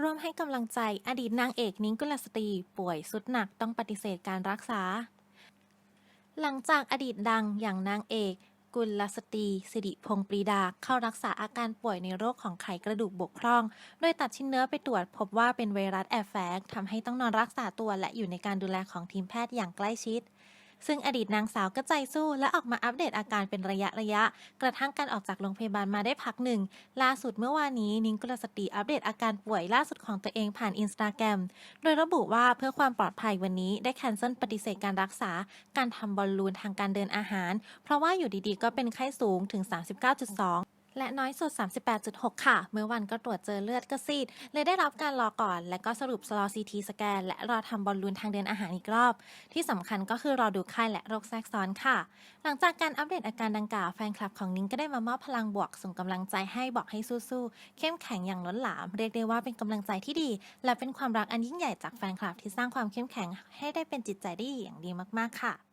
ร่วมให้กำลังใจอดีตนางเอกนิ้งกุลสตรี ป่วยสุดหนักต้องปฏิเสธการรักษา หลังจากอดีตดังอย่างนางเอกกุลสตรีสิริพงปรีดา เข้ารักษาอาการป่วยในโรคของไขกระดูกบกพร่อง โดยตัดชิ้นเนื้อไปตรวจพบว่าเป็นไวรัสแอบแฝงทำให้ต้องนอนรักษาตัวและอยู่ในการดูแลของทีมแพทย์อย่างใกล้ชิด ซึ่งอดีตนางสาวก็ใจสู้และออกมาอัปเดตอาการเป็นระยะระยะ กระทั่งการออกจากโรงพยาบาลมาได้พักหนึ่ง ล่าสุดเมื่อวานนี้นิ้งกุลสตรีอัปเดตอาการป่วยล่าสุดของตัวเองผ่านอินสตาแกรมโดยระบุว่าเพื่อความปลอดภัยวันนี้ได้แคนเซิลปฏิเสธการรักษา การทำบอลลูนทางการเดินอาหาร เพราะว่าอยู่ดีๆ ก็เป็นไข้สูงถึง 39.2 และน้อยสุด 38.6 ค่ะ เมื่อวันก็ตรวจเจอเลือดก็ซีด เลยได้รับการรอก่อน และก็สรุปรอซีทีสแกน และรอทำบอลลูนทางเดินอาหารอีกรอบ ที่สำคัญก็คือรอดูไข้และโรคแทรกซ้อนค่ะ หลังจากการอัปเดตอาการดังกล่าวแฟนคลับของนิ้งก็ได้มามอบพลังบวกส่งกำลังใจให้บอกให้สู้ๆ เข้มแข็งอย่างล้นหลาม เรียกได้ว่าเป็นกำลังใจที่ดี และเป็นความรักอันยิ่งใหญ่จากแฟนคลับที่สร้างความเข้มแข็งให้ได้เป็นจิตใจได้อย่างดีมากๆค่ะ